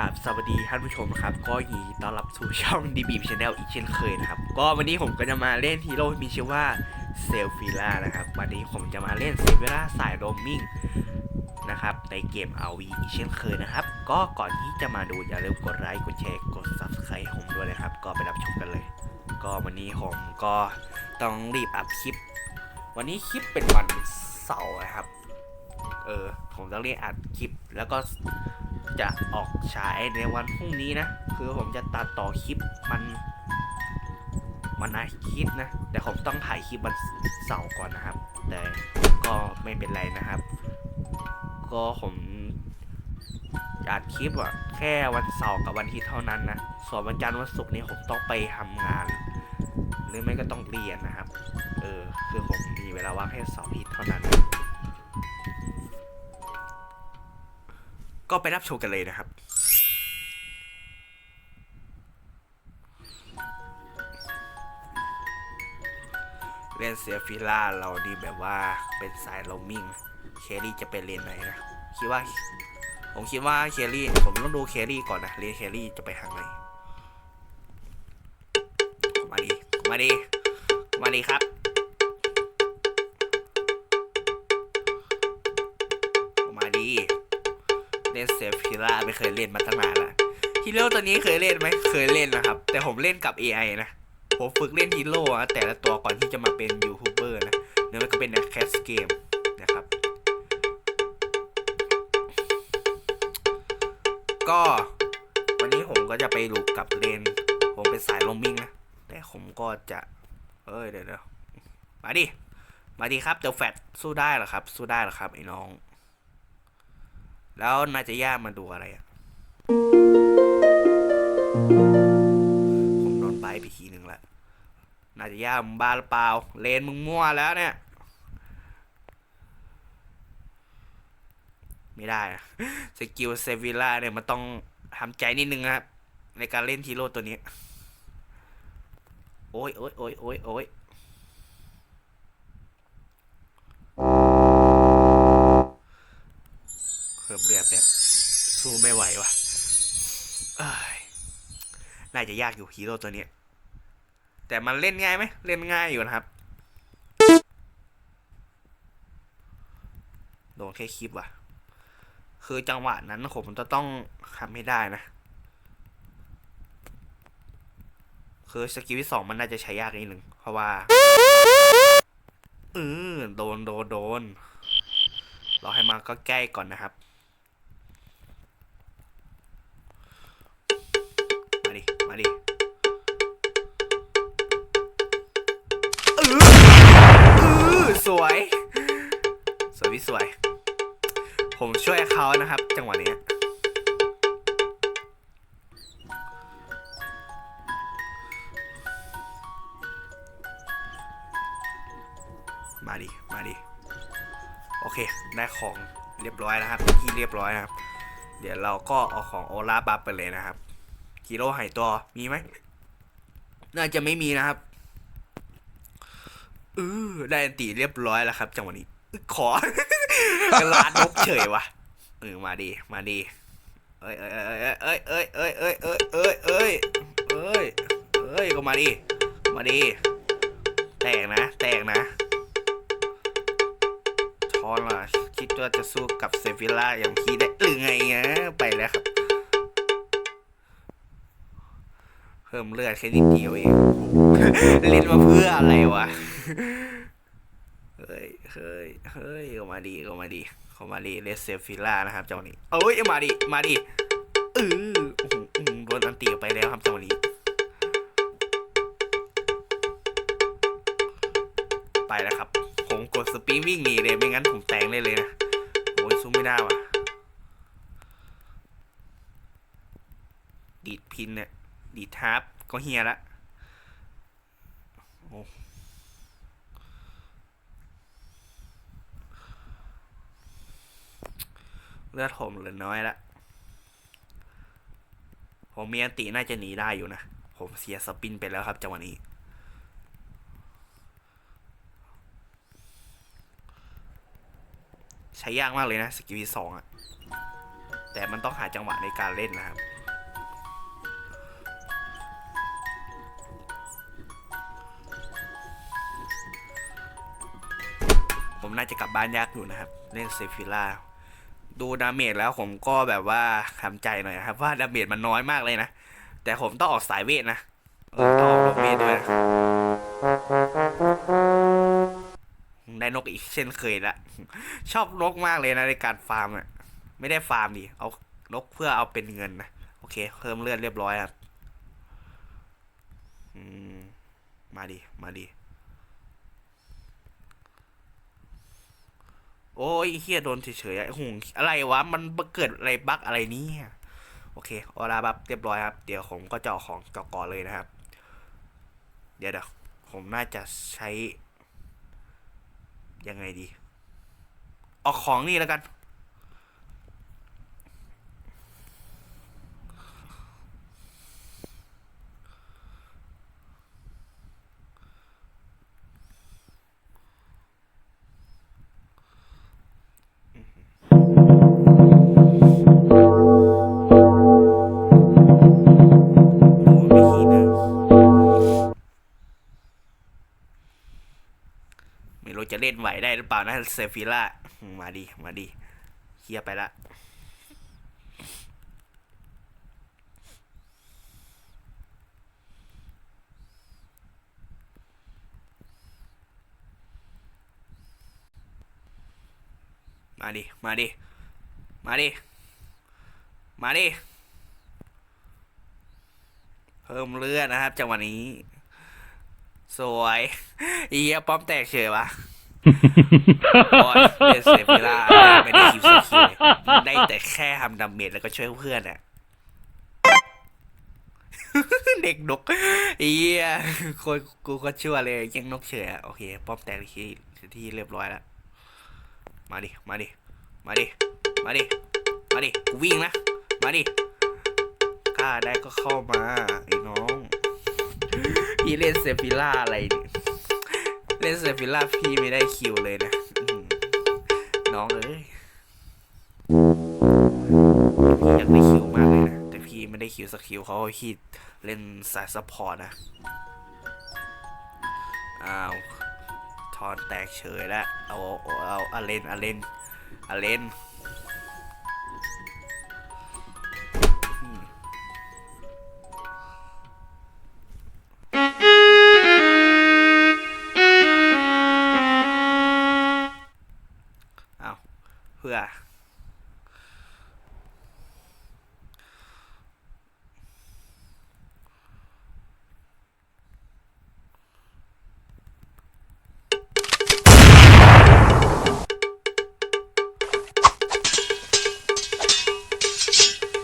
ราบสวัสดีท่านผู้ชมนะครับ ก็ยินดีต้อนรับสู่ช่อง d b Channel อีกเช่นเคยนะครับ ก็วันนี้ผมก็จะมาเล่นฮีโร่มีชื่อว่าเซลฟิล่านะครับ วันนี้ผมจะมาเล่นเซลฟิล่าสายโรมมิ่งนะครับ ในเกม RV อีกเช่นเคยนะครับ ก็ก่อนที่จะมาดูอย่าลืมกดไลค์กดแชร์กด Subscribe ให้ผมด้วยนะครับ ก็ไปรับชมกันเลย ก็วันนี้ผมก็ต้องรีบอัพคลิป วันนี้คลิปเป็นวันเสาร์นะครับ เออผมต้องเรียกอัดคลิปแล้วก็ จะออกฉายในวันพรุ่งนี้นะ คือผมจะตัดต่อคลิปมันมันอาทิตย์นะ แต่ผมต้องถ่ายคลิปวันเสาร์ก่อนนะครับ แต่ก็ไม่เป็นไรนะครับ ก็ผมอัดคลิปอะแค่วันเสาร์กับวันอาทิตย์เท่านั้นนะ ส่วนวันจันทร์วันศุกร์นี่ผมต้องไปทำงาน หรือไม่ก็ต้องเรียนนะครับ เออ คือผมมีเวลาว่างแค่เสาร์อาทิตย์เท่านั้นนะ ก็ไปรับชมกันเลยนะครับ เล่นเซียฟิล่าเราดีแบบว่าเป็นสายโรมิ่ง เคลลี่จะเป็นเลนไหนนะ คิดว่า ผมคิดว่าเคลลี่ ผมต้องดูเคลลี่ก่อนนะ เลนเคลลี่จะไปทางไหนมาดีมาดีมาดีครับ ล่นเซฟฮิล่าไม่เคยเล่นมาตั้งนานละฮีโร่ตัวนี้เคยเล่นไหมเคยเล่นนะครับ แต่ผมเล่นกับ AI นะ ผมฝึกเล่นฮีโร่อะแต่ละตัวก่อนที่จะมาเป็นยูทูบเบอร์นะเนื้อมันก็เป็นนักแคสเกมนะครับ ก็วันนี้ผมก็จะไปลูกกับเลน ผมเป็นสายลมมิ่งนะ แต่ผมก็จะ เอ้ยเดี๋ยวเดี๋ยวมาดิ มาดิครับเดี๋ยวแฟดสู้ได้เหรอครับ สู้ได้เหรอครับไอ้น้อง แล้วนาจะย่ามาดูอะไรอะผมโดนใบไปทีหนึ่งละนาจะย่ามึงบ้าหรือเปล่า เลนมึงมั่วแล้วเนี่ย ไม่ได้อะสกิลเซวิล่าเนี่ยมันต้องทำใจนิดนึงนะครับ ในการเล่นฮีโร่ตัวนี้ โอ้ยโอ้ยโอ้ยโอ้ยโอ้ย พิ่มเลือดแบบสู้ไม่ไหววะน่าจะยากอยู่ฮีโร่ตัวนี้ แต่มันเล่นง่ายไหมเล่นง่ายอยู่นะครับโดนแค่คลิปว่ะ คือจังหวะนั้นผมจะต้องทำให้ได้นะ คือสกิลที่สองมันน่าจะใช้ยากนิดหนึ่งเพราะว่าเออโดนโดนโดนรอให้มาก็ใกล้ก่อนนะครับ วย สวยพี่สวย ผมช่วยเขานะครับ จังหวะนี้มาดิ มาดิ โอเค ได้ของเรียบร้อยนะครับ ที่เรียบร้อยนะครับ เดี๋ยวเราก็เอาของโอลาบัฟไปเลยนะครับฮีโร่หายตัวมีไหม น่าจะไม่มีนะครับ ออได้อันตีเรียบร้อยแล้วครับ จังหวะนี้อึ๊กขอลาดนกเฉยวะเออมาดีมาดีเอ้ยเอ้ยเอ้ยเอ้ยเอ้ยเอ้ยเอ้ยเอ้ยเอ้ยเอ้ยเอ้ยก็มาดีมาดีแตกนะ แตกนะทอนล่ะคิดว่าจะสู้กับเซฟิล่าอย่างพี่ได้หรือไงนะไปแล้วครับ เพิ่มเลือดแค่นิดเดียวเอง เล่นมาเพื่ออะไรวะ เฮ้ย เฮ้ย เฮ้ยเข้ามาดีเข้ามาดีเข้ามาดีเลสเซฟิล่านะครับจังหวะนี้เอ้ยมาดิมาดิเออโอ้โหโดนอันตีไปแล้วครับจังหวะนี้ ไปแล้วครับ ผมกดสปริงวิ่งหนีเลยไม่งั้นผมแตงเลยเลยนะ โอ้ยสู้ไม่ได้ว่ะ ดีดพินเนี่ย ดีดทาร์ปก็เฮียละโอ้ เลือดผมเหลือน้อยละ ผมมีอันติน่าจะหนีได้อยู่นะ ผมเสียสปินไปแล้วครับจังหวะนี้ ใช้ยากมากเลยนะสกิลที่สองอะแต่มันต้องหาจังหวะในการเล่นนะครับผมน่าจะกลับบ้านยากอยู่นะครับ เล่นเซฟิล่า ดูดาเมจแล้วผมก็แบบว่าทำใจหน่อยนะครับ ว่าดาเมจมันน้อยมากเลยนะ แต่ผมต้องออกสายเวทนะต้องออกเวทด้วยนะได้นกอีกเช่นเคยละชอบนกมากเลยนะในการฟาร์มอะ ไม่ได้ฟาร์มดิเอานกเพื่อเอาเป็นเงินนะโอเคเพิ่มเลือดเรียบร้อยครับอืมมาดิมาดิ โอ้ยเฮียโดนเฉยๆอะหงอะไรวะ มันเกิดอะไรบั๊กอะไรนี่โอเคออลาบับเรียบร้อยครับ เดี๋ยวผมก็จะเจาของจอกก่อนเลยนะครับ เดี๋ยวเดี๋ยวผมน่าจะใช้ ยังไงดี ออกของนี่แล้วกัน นไหวได้หรือเปล่านะเซฟิล่ามาดีมาดีเคลียไปละมาดิ มาดิ มาดิ มาดิ เพิ่มเลือดนะครับจังหวะนี้ สวยเหี้ยป้อมแตกเฉยวะ บอยเดนเซฟเวลาไม่ได้คิวสักคิวเลยได้แต่แค่ทำดาเมจแล้วก็ช่วยเพื่อนอะเด็กนกอีเหี้ยคนกูก็ชั่วเลยยังนกเฉยอะโอเค ป้อมแตกที่ที่เรียบร้อยแล้ว มาดิ มาดิ มาดิ มาดิ มาดิ กูวิ่งนะ มาดิกล้าได้ก็เข้ามาไอ้น้องพี่เล่นเซฟิล่าอะไรเนี่ย เล่นเซฟิล่าพี่ไม่ได้คิวเลยนะน้องเอ้ยอยากได้คิวมากเลยนะ แต่พี่ไม่ได้คิวสักคิวเขาฮิตเล่นสายซัพพอร์ตนะ อ้าวทอนแตกเฉยแล้วเอาเอาเอาอาเลนอาเลนอเลน พื่อ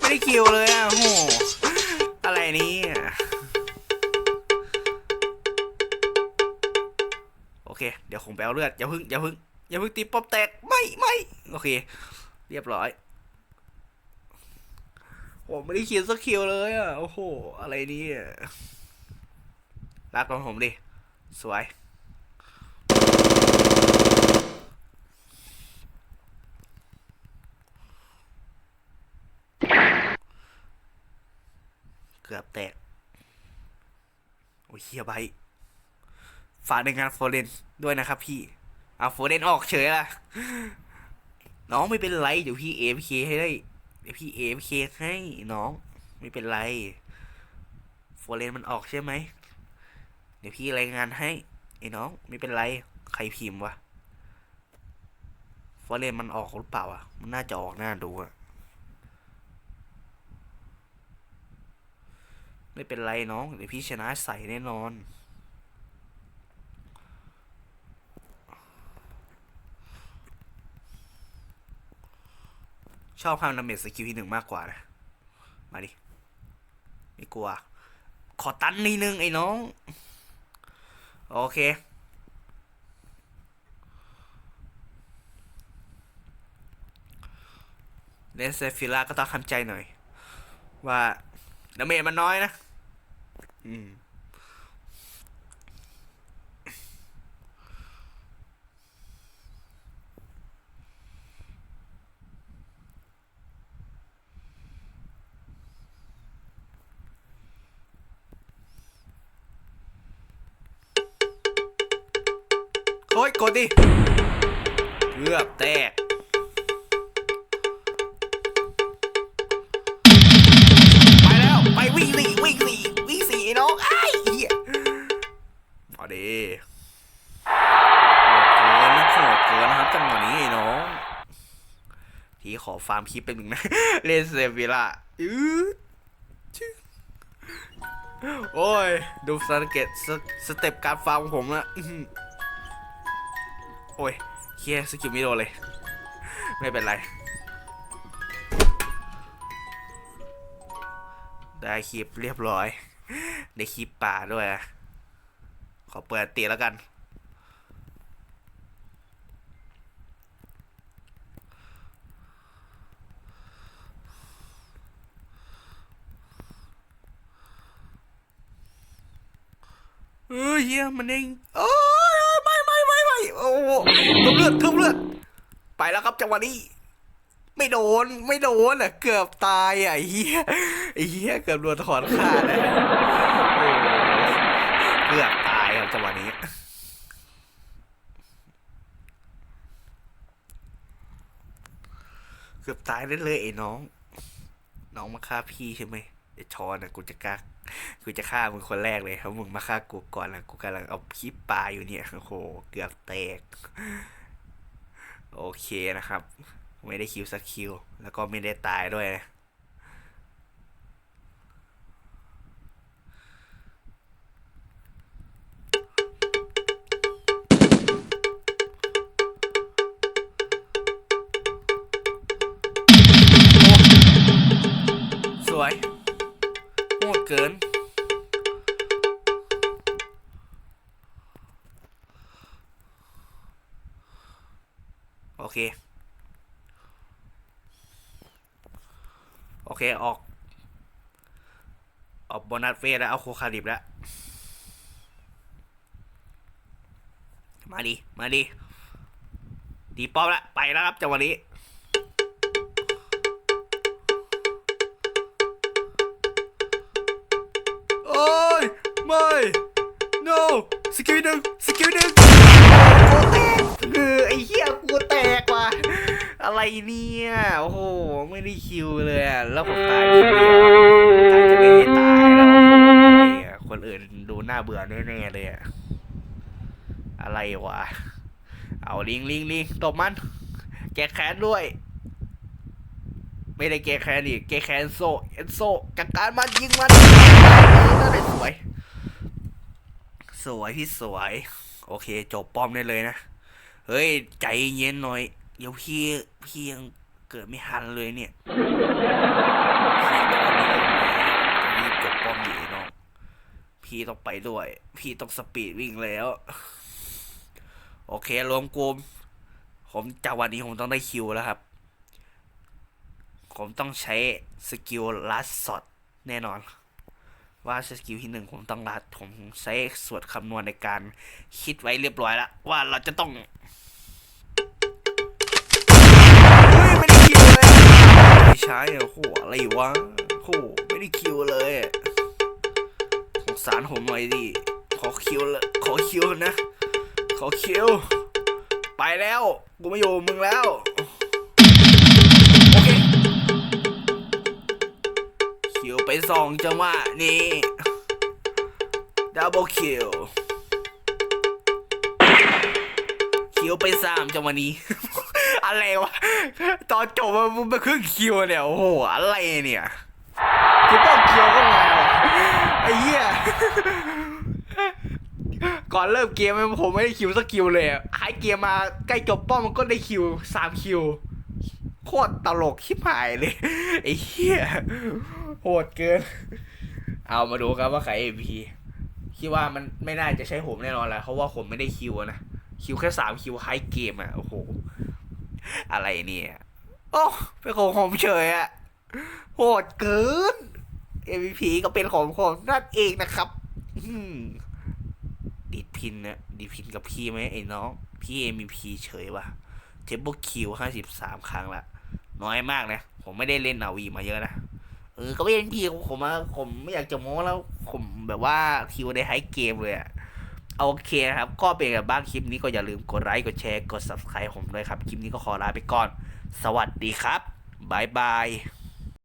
ไม่ได้คิวเลยอะโห อะไรนี้โอเค เดี๋ยวผมไปเอาเลือดอย่าพึ่งอย่าพึ่ง อย่าพึ่งตีป๊อปแตกไม่ไม่โอเค เรียบร้อยผมไม่ได้คิวสักคิวเลยอะโอ้โห อะไรนี่รักของผมดิ สวย เกือบแตก โอ้ยเฮียใบฝากในงานโฟเรนด้วยนะครับพี่ เอาโฟเรนออกเฉยละน้องไม่เป็นไรเดี๋ยวพี่เอฟเคให้ได้เดี๋ยวพี่เอฟเคให้น้อง ไม่เป็นไรโฟเรนมันออกใช่ไหมเดี๋ยวพี่รายงานให้ไอ้น้องไม่เป็นไรใครพิมพ์วะโฟเรนมันออกหรือเปล่าอะมันน่าจะออกหน้าดูอะไม่เป็นไรน้องเดี๋ยวพี่ชนะใส่แน่นอน ชอบทำดาเมจสกิลที่หนึ่งมากกว่านะ มาดิ ไม่กลัว ขอตันนิดนึงไอ้น้อง โอเค เลนเซฟิล่าก็ต้องทำใจหน่อย ว่าดาเมจมันน้อยนะ อืม โอ้ยกดดิเกือบแตกไปแล้วไปวิ่งสี่วิ่งสี่วิ่งสี่ไอ้น้องไอ้เหี้ยเอาดิโหดเกินนะโหดเกินนะครับจังหวะนี้ไอ้น้องทีขอฟาร์มคลิปเป็นหนึ่งนะเลนเซฟิล่าอือชื่อโอ้ย ดูสังเกตสสเต็ปการฟาร์มของผมนะ โอ้ยเคียสกิลไม่โดนเลย ไม่เป็นไร ได้คลิปเรียบร้อย ได้คลิปป่าด้วย ขอเปิดตีแล้วกัน เออเฮียมันเองโอ้ยไม่ไม่ไม่ไม่ โอ้ทุบเลือดทุบเลือดไปแล้วครับจังหวะนี้ ไม่โดนไม่โดนอะเกือบตายอะเฮียอ้เฮียเกือบโดนถอนขาดอะโอ้เกือบตายครับจังหวะนี้เกือบตายได้เลยไอ้น้อง น้องมาฆ่าพี่ใช่ไหมไอ้ชอนอะกูจะกล้า กูจะฆ่ามึงคนแรกเลยครับมึงมาฆ่ากูก่อนนะกูกำลังเอาคลิปปลาอยู่เนี่ยโอ้โหเกือบแตก โอเคนะครับ ไม่ได้คิวสักคิว แล้วก็ไม่ได้ตายด้วยนะ กิน โอเค โอเค ออก ออกโบนัสเฟสแล้ว เอาโคคาริบแล้ว มาดิ มาดิ ดีป๊อปละไปแล้วครับจังหวะนี้ ไม่ no สกิลหนึ่งสกิลหนึ่งโอ้แตกคือไอ้เหี้ยกูแตกว่ะอะไรเนี่ยโอ้โหไม่ได้คิวเลยอะแล้วผมตายคนเดียวตายจะไม่ให้ตายแล้วโอ้โหอะไรอะคนอื่นดูน่าเบื่อแน่ๆเลยอะอะไรวะเอาลิงลิงลิงตบมัน แกแค้นด้วย ไม่ได้แกแค้นอีกแกแค้นโซเอ็นโซจัดการมันยิงมันนั่นแหละสวย สวยพี่สวย โอเค จบป้อมได้เลยนะ เฮ้ย ใจเย็นหน่อย เดี๋ยวพี่พี่ยังเกิดไม่ทันเลยเนี่ยพี่จบป้อมอยู่น้องพี่ต้องไปด้วย พี่ต้องสปีดวิ่งแล้ว โอเครวมกลุ่มผมจากวันนี้ผมต้องได้คิวแล้วครับ ผมต้องใช้สกิลลัดสอดแน่นอน ว่าสกิลที่หนึ่งผมต้องลัดผมใช้ส่วนคำนวณในการคิดไว้เรียบร้อยแล้ว ว่าเราจะต้องเฮ้ยไม่ได้คิวเลยไม่ใช่อะโอ้โหอะไรวะโอ้โหไม่ได้คิวเลยสงสารผมหน่อยดิขอคิวเลยขอคิวนะ ขอคิว ไปแล้ว กูไม่อยู่มึงแล้ว สองจังหวะนี้ ดับเบิลคิวคิวไปสามจังหวะนี้ อะไรวะ ตอนจบมันมาครึ่งคิวเนี่ย โอ้โห อะไรเนี่ยคิวป้อมคิวก็มาวไอ้เหี้ยก่อนเริ่มเกมผมไม่ได้คิวสักคิวเลยหายเกมมาใกล้จบป้อมมันก็ได้คิวสามคิว โคตรตลกชิบหายเลย ไอ้เหี้ย โหดเกิน เอามาดูครับว่าใคร MVP คิดว่ามันไม่น่าจะใช่ผมแน่นอนแหละเพราะว่าผมไม่ได้คิวนะ คิวแค่สามคิวไฮเกมอะโอ้โห อะไรเนี่ย โอ้เป็นของผมเฉยอะโหดเกิน MVP ก็เป็นของผมนั่นเองนะครับดีดพินนะดีดพินกับพี่ไหมไอ้น้อง พี่ MVP เฉยว่ะเทเบิลคิวห้าสิบสามครั้งละ น้อยมากนะ ผมไม่ได้เล่นนาวีมาเยอะนะ เออก็ไม่เป็นพี่ผมอะผมไม่อยากจะโม้แล้วผมแบบว่าคิวในไฮเกมเลยอะโอเคครับ ก็เป็นกับ้างคลิปนี้ก็อย่าลืมกดไลค์กดแชร์กด subscribe ผมด้วยครับ คลิปนี้ก็ขอลาไปก่อน สวัสดีครับบ๊ายบาย